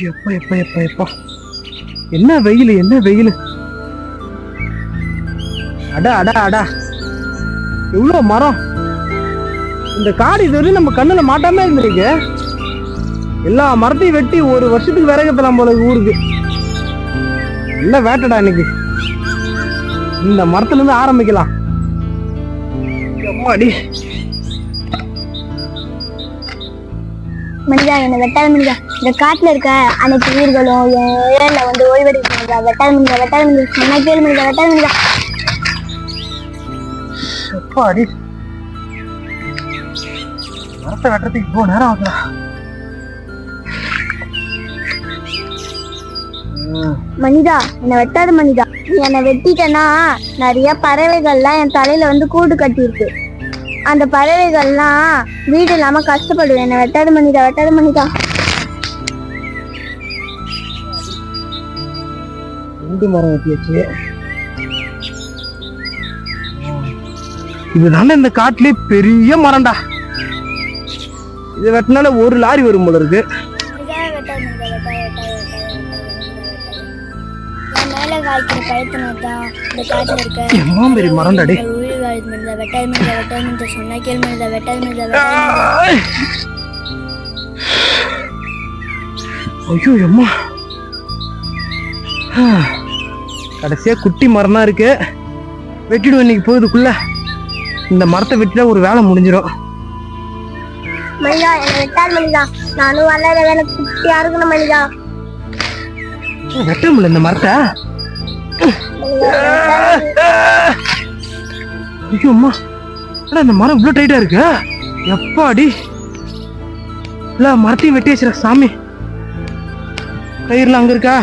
எப்பா எப்பா எப்பா எப்பா. என்ன வெயில் என்ன வெயில்? அடா அடா அடா. எவ்வளோ மரம்? இந்த காடு இது வரையும் நம்ம கண்ணுல மாட்டாம இருந்திருக்கு. எல்லா மரத்தையும் வெட்டி ஒரு வருஷத்துக்கு விறகத்தலாம் போல ஊருக்கு. நல்ல வேட்டடா இன்னைக்கு. இந்த மரத்துல இருந்து ஆரம்பிக்கலாம். அம்மாடி. மனிதா என்னை வெட்டாத மனிதா. இந்த காட்டுல இருக்க அனைத்து உயிர்களும் என் ஏரியால வந்து ஓய்வெடுக்க மனிதா. வெட்டாத மனிதா வெட்டாத மனிதா. சொன்னா கேளு மனிதா வெட்டாத மனிதா. அப்பாடி மரத்தை வெட்டுறதுக்கு இவ்வளோ நேரம் ஆகுதா? மனிதா என்னை வெட்டாத மனிதா. நீ என்னை வெட்டிட்டனா நிறைய பறவைகள்லாம் என் தலையில வந்து கூடு கட்டியிருக்கு. அந்த பறவைகள்லாம் வீடு இல்லாம கஷ்டப்படுவேன். என்னை வெட்டாத மனிதா வெட்டாத மனிதா. ரெண்டு மரம் வெட்டியாச்சு. இதுதானே இந்த காட்டுலயே பெரிய மரம்டா. இது வெட்டினால ஒரு லாரி வரும் போல இருக்க. எம்மா பெரிய மரம்டாடி வாழ் மனிதா வெட்டாத மனிதா வெட்டாத மனிதா சொன்னா கேளு மனிதா வெட்டாத மனிதா வெட்டாத ஐயோ அம்மா. கடைசியா குட்டி மரம் தான் இருக்கு. வெட்டிடுவேன் இன்னைக்கு போகுதுக்குள்ள இந்த மரத்தை வெட்டிட்டா ஒரு வேலை முடிஞ்சிடும் மனிதா என்னை வெட்டாத மனிதா நானும் வளர வேலை குட்டியா இருக்கணும் மனிதா வெட்ட முடியல இந்த மரத்தை. ஐயோ அம்மா. அடா இந்த மரம் இவ்வளோ டைட்டா இருக்கு. எப்பாடி? இல்ல மரத்தையும் வெட்டி வச்சிட சாமி. கயிறுலாம் அங்க இருக்கா!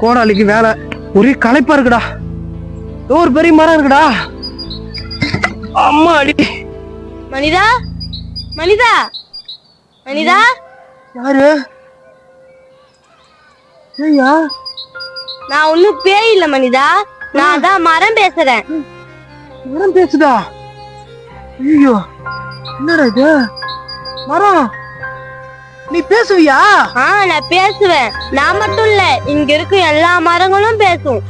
கோடாலிக்கு வேலை. ஒரே களைப்பா இருக்குடா. இதோ ஒரு பெரிய மரம் இருக்குடா. அம்மா அடி மனிதா? மனிதா? மனிதா? யாரு? ஏய்யா நான் ஒன்னும் பேய் இல்ல மனிதா. நான் தான் மரம் பேசுறேன். மரம் பேசுதா? ஐயோ என்னடா இது? மரம். நீ பேசுவியா? ஆ நான் பேசுவேன். நான் மட்டும் இல்ல இங்க இருக்கும் எல்லா மரங்களும் பேசும்.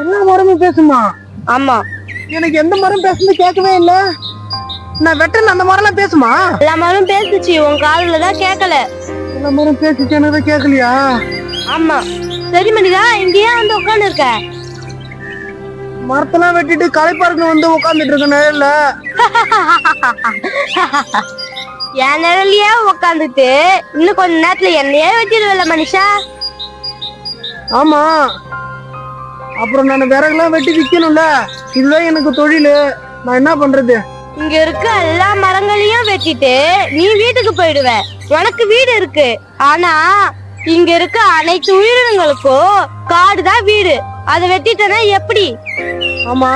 எல்லா மரமும் பேசுமா? ஆமா. எனக்கு எந்த மரம் பேசுன்னு கேட்கவே இல்ல. நான் வெட்டல அந்த மரம்லாம் பேசுமா? எல்லா மரம் பேசுச்சு உன் காதுல தான் கேட்கல எல்லா மரம் பேசுச்சு எனக்கு கேட்கலையா ஆமா. சரி மனிதா இங்கேயே வந்து உட்காந்து இருக்க மரத்தெல்லாம் வெட்டிட்டு களைப்பாருக்கு வந்து உட்காந்துட்டு இருக்க நிழல்ல என் நிழலையே உட்காந்துட்டு இன்னும் கொஞ்ச நேரத்துல என்னையே வெட்டிடுவல மனுஷா. ஆமா. அப்புறம் நான் விறகுலாம் வெட்டி விற்கணும்ல இதுதான் எனக்கு தொழில். நான் என்ன பண்றது? இங்க இருக்க எல்லா மரங்களையும் வெட்டிட்டு நீ வீட்டுக்கு போயிடுவ. உனக்கு வீடு இருக்கு. ஆனா இங்க இருக்க அனைத்து உயிரினங்களுக்கும் காடுதான் வீடு. அதை வெட்டிட்டனா எப்படி? ஆமா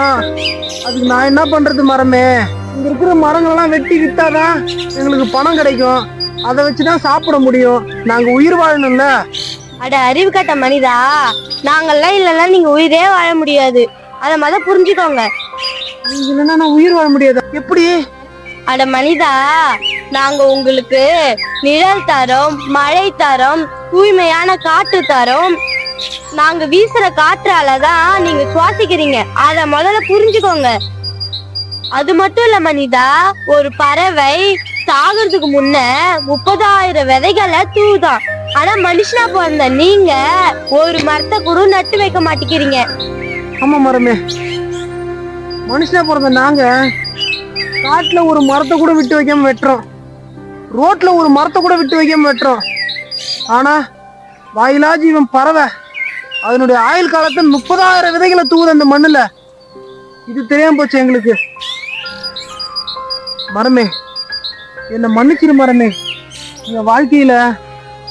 அதுக்கு நான் என்ன பண்றது மரமே? இங்க இருக்கிற மரங்களெல்லாம் வெட்டி வித்தாதான் எங்களுக்கு பணம் கிடைக்கும். அதை வச்சுதான் சாப்பிட முடியும். நாங்க உயிர் வாழணும்ல. அட அறிவு கட்ட மனிதா. நாங்கெல்லாம் இல்லைன்னா நீங்க உயிரே வாழ முடியாது. அத மத புரிஞ்சுக்கோங்க. நீங்க இல்லைன்னா நான் உயிர் வாழ முடியாது. எப்படி? அட மனிதா. நாங்க உங்களுக்கு நிழல் தரோம் மழை தரோம் தூய்மையான காற்று தரும். நாங்க வீசுற காற்றாலதான் நீங்க சுவாசிக்கிறீங்க. அத முதல்ல புரிஞ்சுக்கோங்க. அது மட்டும் இல்ல மனிதா ஒரு பறவை சாகிறதுக்கு முன்ன முப்பதாயிரம் விதைகளை தூதான் ஆனா மனுஷனா பிறந்த நீங்க ஒரு மரத்தை கூட நட்டு வைக்க மாட்டேங்கிறீங்க. ஆமா மரமே. மனுஷனா பிறந்த நாங்க காட்டுல ஒரு மரத்தை கூட விட்டு வைக்காம வெட்டுறோம். ரோட்ல ஒரு மரத்தை கூட விட்டு வைக்காம வெட்டுறோம். ஆனா வாயிலா ஜீவன் பறவை. அதனுடைய ஆயுள் காலத்தில் முப்பதாயிரம் விதைகளை தூவுது அந்த மண்ணில். இது தெரியாம போச்சு எங்களுக்கு. மரமே என்னை மன்னிச்சிரு மரமே. என் வாழ்க்கையில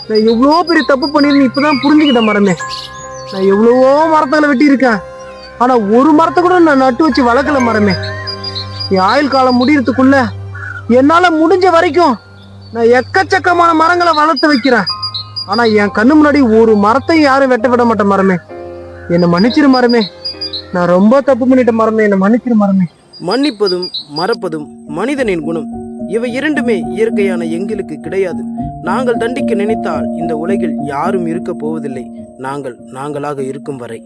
நான் எவ்வளோ பெரிய தப்பு பண்ணிருந்தேன் இப்பதான் புரிஞ்சுக்கிட்டேன் மரமே. நான் எவ்வளவோ மரத்துகளை வெட்டியிருக்கேன். ஆனால் ஆனா ஒரு மரத்தை கூட நான் நட்டு வச்சு வளர்க்கல மரமே. என் ஆயுள் காலம் முடியறதுக்குள்ள என்னால முடிஞ்ச வரைக்கும் நான் எக்கச்சக்கமான மரங்களை வளர்த்து வைக்கிறேன். ஆனா என் கண்ணு முன்னாடி ஒரு மரத்தை யாரும் வெட்ட விட மாட்டேன் மரமே. என்னை மன்னிச்சிரு மரமே. நான் ரொம்ப தப்பு பண்ணிட்டேன் மரமே என்னை மன்னிச்சிரு மரமே. மன்னிப்பதும் மறப்பதும் மனிதனின் குணம். இவை இரண்டுமே இயற்கையான எங்களுக்கு கிடையாது. நாங்கள் தண்டிக்க நினைத்தால் இந்த உலகில் யாரும் இருக்க போவதில்லை. நாங்கள் நாங்களாக இருக்கும் வரை.